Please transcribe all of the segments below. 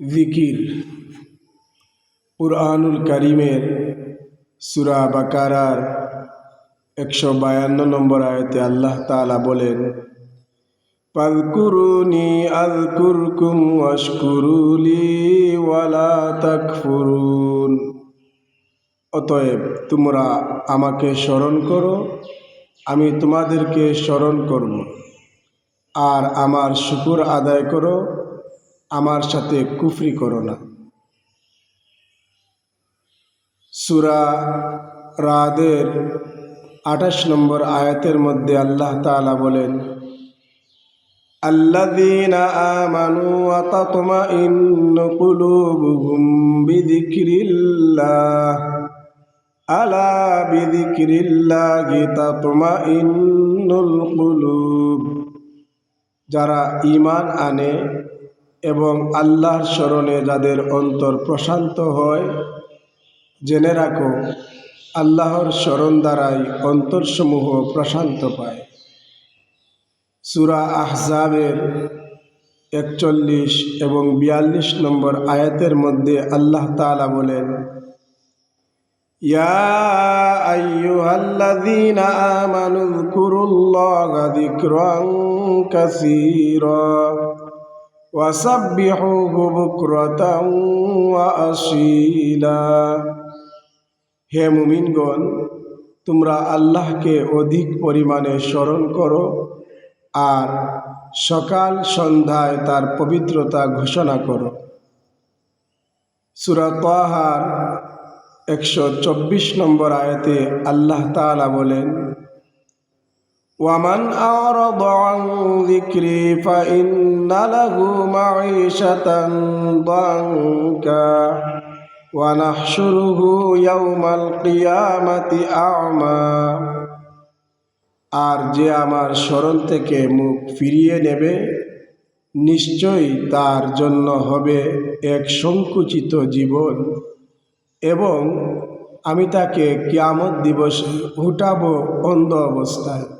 জিকির। কুরআনুল করিমের সুরা বাকারার একশো বায়ান্ন নম্বর আয়তে আল্লাহ তালা বলেন, ফাযকুরুনি আযকুরকুম ওয়াশকুরুলি ওয়ালা তাকফুরুন। অতএব তোমরা আমাকে স্মরণ করো, আমি তোমাদেরকে স্মরণ করব। আর আমার শুকুর আদায় করো আমার সাথে কুফরি করো না সুরা রাদের আঠাশ নম্বর আয়াতের মধ্যে আল্লাহ তাআলা বলেন الذين آمنوا وتطمئن قلوبهم بذكر الله ألا بذكر الله تطمئن القلوب যারা ঈমান আনে এবং আল্লাহর স্মরণে যাদের অন্তর প্রশান্ত হয়, জেনে রাখো, আল্লাহর স্মরণ দ্বারাই অন্তরসমূহ প্রশান্ত পায়। সুরা আহজাবের একচল্লিশ এবং বিয়াল্লিশ নম্বর আয়াতের মধ্যে আল্লাহ তালা বলেন, ইয়া ওয়াসাব্বিহুহু বুকরাতাও ওয়া আসীলা। হে মুমিনগণ, তোমরা আল্লাহকে অধিক পরিমাণে স্মরণ করো আর সকাল সন্ধ্যায় তার পবিত্রতা ঘোষণা করো। সুরা তাহার একশো চব্বিশ নম্বর আয়াতে আল্লাহ তাআলা বলেন ওয়ামান ফাইন্না লাহু মাঈশাতান দাঙ্কা ওয়া নাহশুরুহু ইয়াওমাল কিয়ামাতি আ'মা আর যে আমার স্মরণ থেকে মুখ ফিরিয়ে নেবে, নিশ্চয়ই তার জন্য হবে এক সংকুচিত জীবন। এবং আমি তাকে কিয়ামত দিবস উঠাব অন্ধ অবস্থায়।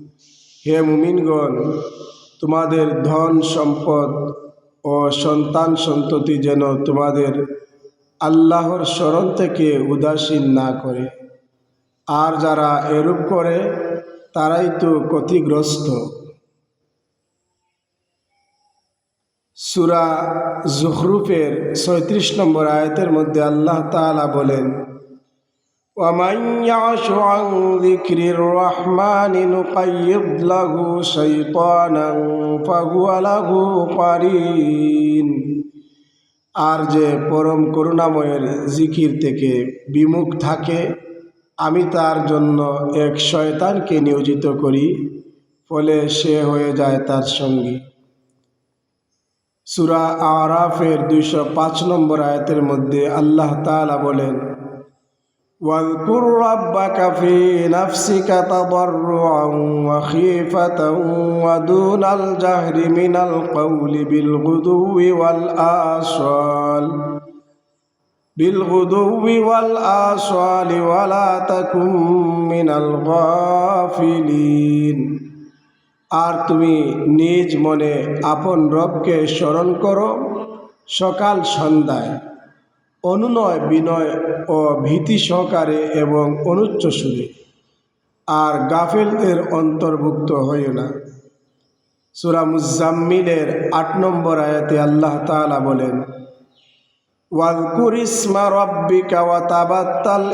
হে মুমিনগণ, তোমাদের ধন সম্পদ ও সন্তান সন্ততি যেন তোমাদের আল্লাহর স্মরণ থেকে উদাসীন না করে। আর যারা এরূপ করে, তারাই তো ক্ষতিগ্রস্ত। সুরা জুহরুফের সৈত্রিশ নম্বর আয়তের মধ্যে আল্লাহ তাআলা বলেন ومن يعش عن ذكر الرحمن نقيض له شيطانا فهو له قرين আর যে পরম করুণাময়ের জিকির থেকে বিমুখ থাকে আমি তার জন্য এক শয়তানকে নিয়োজিত করি ফলে সে হয়ে যায় তার সঙ্গী সুরা আরাফের দুইশো পাঁচ নম্বর আয়তের মধ্যে আল্লাহ তাআলা বলেন واذكر ربك في نفسك تضرعا وخيفة ودون الجهر من القول بالغدو والآصال بالغدو والآصال ولا تكن من الغافلين আর তুমি নিজ মনে আপন রবকে স্মরণ করো সকাল সন্ধ্যায় অনুনয়, বিনয় ও ভীতি সহকারে এবং অনুচ্চ সুরে। আর গাফেলদের অন্তর্ভুক্ত হইও না। সুরা মুজাম্মিলের আট নম্বর আয়াতে আল্লাহ তাআলা বলেন তাবাত্তাল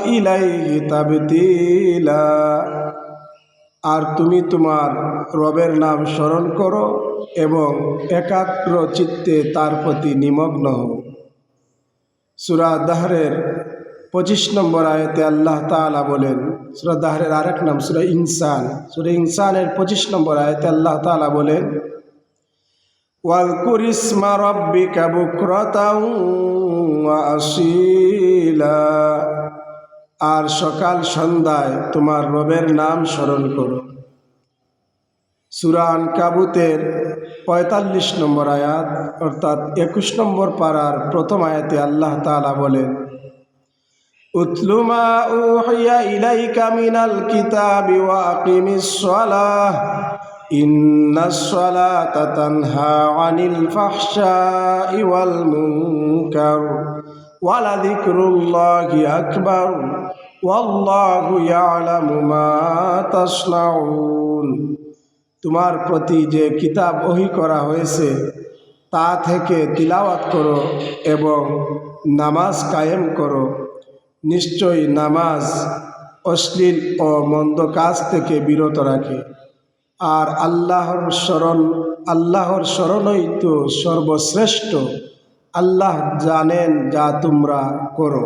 আর তুমি তোমার রবের নাম স্মরণ করো এবং একাগ্র চিত্তে তার প্রতি নিমগ্ন হও। সুরা দাহরের পঁচিশ নম্বর আয়তে আল্লাহ তাআলা বলেন সুরা দাহরের আরেক নাম সুরা ইনসান সুরা ইনসানের পঁচিশ নম্বর আয়তে আল্লাহ তাআলা বলেন واذكر اسم ربك بكرة وأصيلا আর সকাল সন্ধ্যায় তোমার রবের নাম স্মরণ করো সুরান কাবুতের পঁয়তাল্লিশ নম্বর আয়াত, অর্থাৎ একুশ নম্বর পাড়ার প্রথম আয়াতে আল্লাহ তাআলা বলেন, উতলু মা উহিয়া ইলাইকা মিনাল কিতাবি ওয়া আকিমিস সালাহ, ইন্নাস সালাতা তানহা আনিল ফাহশাই ওয়াল মুনকার ওয়ালাযিকরুল্লাহি আকবার, ওয়াল্লাহু ইয়ালামু মা তোমার প্রতি যে কিতাব ওহি করা হয়েছে, তা থেকে তিলাওয়াত করো এবং নামাজ কায়েম করো। নিশ্চয়ই নামাজ অশ্লীল ও মন্দ কাজ থেকে বিরত রাখে। আর আল্লাহর স্মরণ, আল্লাহর স্মরণই তো সর্বশ্রেষ্ঠ। আল্লাহ জানেন যা তোমরা করো।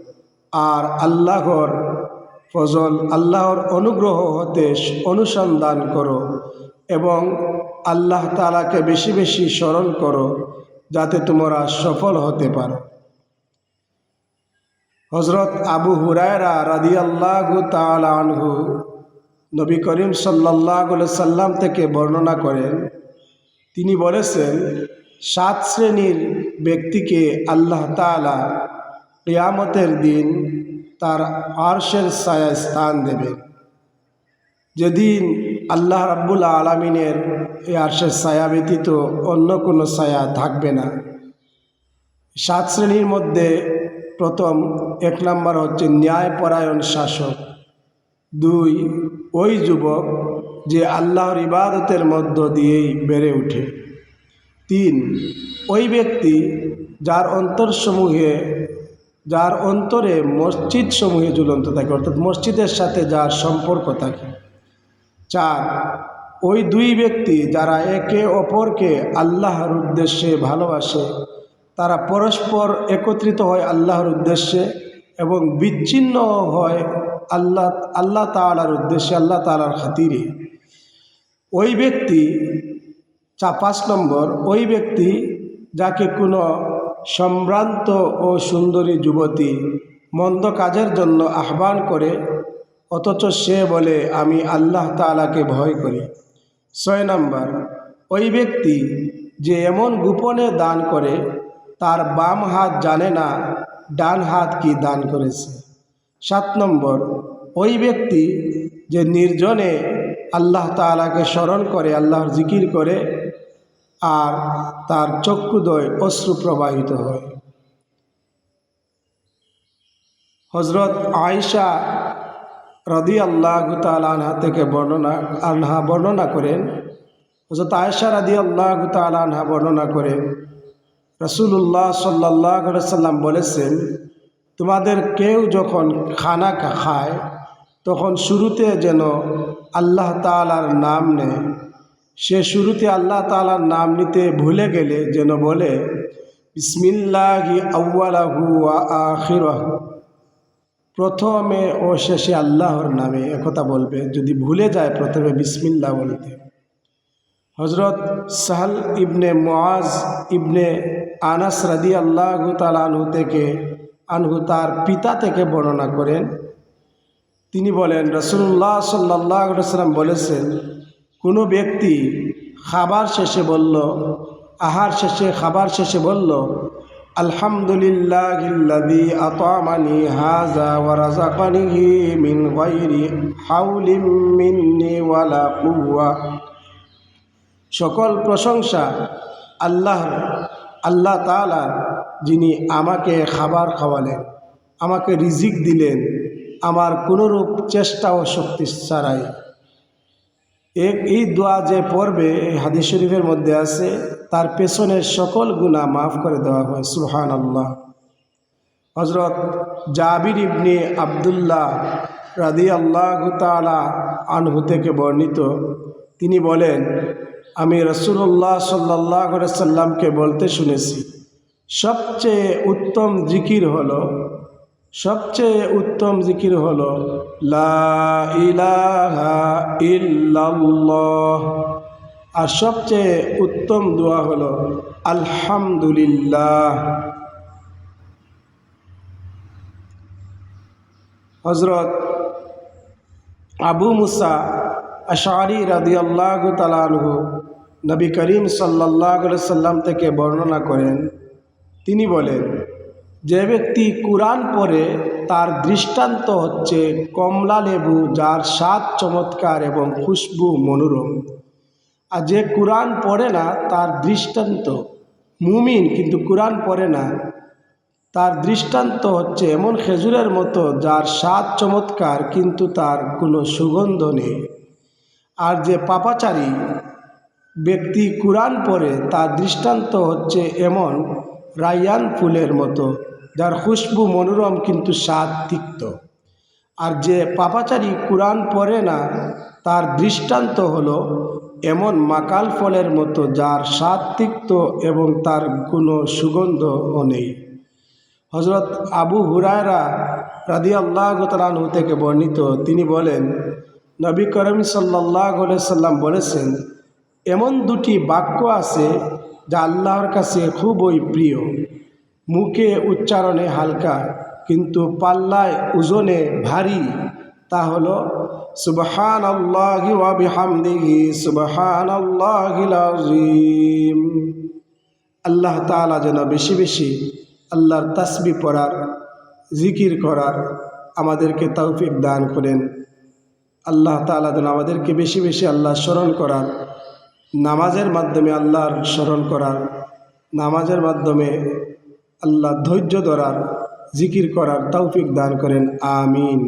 আর আল্লাহর ফজল, আল্লাহর অনুগ্রহ হতে অনুসন্ধান করো এবং আল্লাহ তালাকে বেশি বেশি স্মরণ করো যাতে তোমরা সফল হতে পারো। হজরত আবু হুরায়রা রাদি আল্লাহ আনহু নবী করিম সাল্লাহ সাল্লাম থেকে বর্ণনা করেন, তিনি বলেছেন, সাত শ্রেণির ব্যক্তিকে আল্লাহ তালা কেয়ামতের দিন তার আরশের ছায়া স্থান দেবেন যেদিন আল্লাহ রাব্বুল আলমিনের এই আরশের ছায়া ব্যতীত অন্য কোনো ছায়া থাকবে না। সাত শ্রেণির মধ্যে প্রথম এক নম্বর হচ্ছে ন্যায়পরায়ণ শাসক। দুই, ওই যুবক যে আল্লাহর ইবাদতের মধ্য দিয়েই বেড়ে ওঠে। তিন, ওই ব্যক্তি যার অন্তরসমূহে যার অন্তরে মসজিদ সমূহে ঝুলন্ত থাকে, অর্থাৎ মসজিদের সাথে যার সম্পর্ক থাকে। চার, ওই দুই ব্যক্তি যারা একে অপরকে আল্লাহর উদ্দেশ্যে ভালোবাসে, তারা পরস্পর একত্রিত হয় আল্লাহর উদ্দেশ্যে এবং বিচ্ছিন্ন হয় আল্লাহ আল্লাহ তালার উদ্দেশ্যে, আল্লাহ তালার খাতিরে। ওই ব্যক্তি, চা, পাঁচ নম্বর, ওই ব্যক্তি যাকে কোনো সম্ভ্রান্ত ও সুন্দরী যুবতী মন্দ কাজের জন্য আহ্বান করে, অথচ সে বলে, আমি আল্লাহ তালাকে ভয় করি। ছয় নম্বর, ওই ব্যক্তি যে এমন গোপনে দান করে, তার বাম হাত জানে না, ডান হাত কি দান করেছে। সাত নম্বর, ওই ব্যক্তি যে নির্জনে আল্লাহ তালাকে স্মরণ করে, আল্লাহর জিকির করে আর তার চক্ষুদয় অশ্রু প্রবাহিত হয়। হজরত আয়সা রদি আল্লাহ আনহা থেকে বর্ণনা, আনহা বর্ণনা করেন হজরত আয়সা রাদি আল্লাহ আনহা বর্ণনা করেন রসুল্লাহ সাল্লাহ সাল্লাম বলেছেন, তোমাদের কেউ যখন খানা খায়, তখন শুরুতে যেন আল্লাহ তালার নাম নেয় সে শুরুতে আল্লাহ তালার নাম নিতে ভুলে গেলে যেন বলে প্রথমে ও শেষে আল্লাহর নামে একথা বলবে, যদি ভুলে যায় প্রথমে বিসমিল্লা বলতে। হজরত সাহাল ইবনে মোয়াজ ইবনে আনাস রাদি আল্লাহ আনহু থেকে, আনহু তার পিতা থেকে বর্ণনা করেন। তিনি বলেন রসুল্লাহ সাল্লাহ সাল্লাম বলেছেন কোনো ব্যক্তি খাবার শেষে বলল, আহার শেষে খাবার শেষে বলল হাযা ওয়া মিন সকল প্রশংসা আল্লাহ আল্লাহ তাআলা যিনি আমাকে খাবার খাওয়ালেন, আমাকে রিজিক দিলেন, আমার কোনোরূপ চেষ্টা ও শক্তি ছাড়াই। এক এই দোয়া যে পড়বে, এই হাদিস শরীফের মধ্যে আছে, তার পেছনের সকল গুণা মাফ করে দেওয়া হয় সুহান আল্লাহ হজরত জাবির ইবনে আবদুল্লাহ রাদি আল্লাহ তালা আনহু থেকে বর্ণিত, তিনি বলেন, আমি রসুল্লাহ সাল্লাহ সাল্লামকে বলতে শুনেছি, সবচেয়ে উত্তম জিকির হলো সবচেয়ে উত্তম জিকির হল আর সবচেয়ে উত্তম দোয়া হল, আলহামদুলিল্লাহ। হজরত আবু মুসা আশারি রাদি আল্লাহ তালানহু নবী করিম সাল্লাহ সাল্লাম থেকে বর্ণনা করেন। তিনি বলেন যে ব্যক্তি কোরআন পড়ে, তার দৃষ্টান্ত হচ্ছে কমলা লেবু, যার স্বাদ চমৎকার এবং খুশবু মনোরম। আর যে কোরআন পড়ে না, তার দৃষ্টান্ত, মুমিন কিন্তু কোরআন পড়ে না, তার দৃষ্টান্ত হচ্ছে এমন খেজুরের মতো, যার স্বাদ চমৎকার, কিন্তু তার কোনো সুগন্ধ নেই। আর যে পাপাচারী ব্যক্তি কোরআন পড়ে, তার দৃষ্টান্ত হচ্ছে এমন রায়ান ফুলের মতো। যার খুশবু মনোরম কিন্তু স্বাদ তিক্ত। আর যে পাপাচারী কোরআন পড়ে না, তার দৃষ্টান্ত হলো এমন মাকাল ফলের মতো যার স্বাদ তিক্ত এবং তার কোনো সুগন্ধও নেই। হজরত আবু হুরায়রা রাদি আল্লাহ তালাহু থেকে বর্ণিত, তিনি বলেন, নবী করম সাল্লাহ সাল্লাম বলেছেন, এমন দুটি বাক্য আছে যা আল্লাহর কাছে খুবই প্রিয়। মুখে উচ্চারণে হালকা, কিন্তু পাল্লায় ওজনে ভারী, তা হল সুবহান আল্লাহি ওয়াবিহামদিহি সুবহান আল্লাহ তালা যেন বেশি বেশি আল্লাহর তাসবি পড়ার, জিকির করার আমাদেরকে তৌফিক দান করেন। আল্লাহ তালা যেন আমাদেরকে বেশি বেশি আল্লাহ স্মরণ করার, নামাজের মাধ্যমে আল্লাহর স্মরণ করার, নামাজের মাধ্যমে আল্লাহ ধৈর্য ধরার জিকির করার তৌফিক দান করেন আমিন।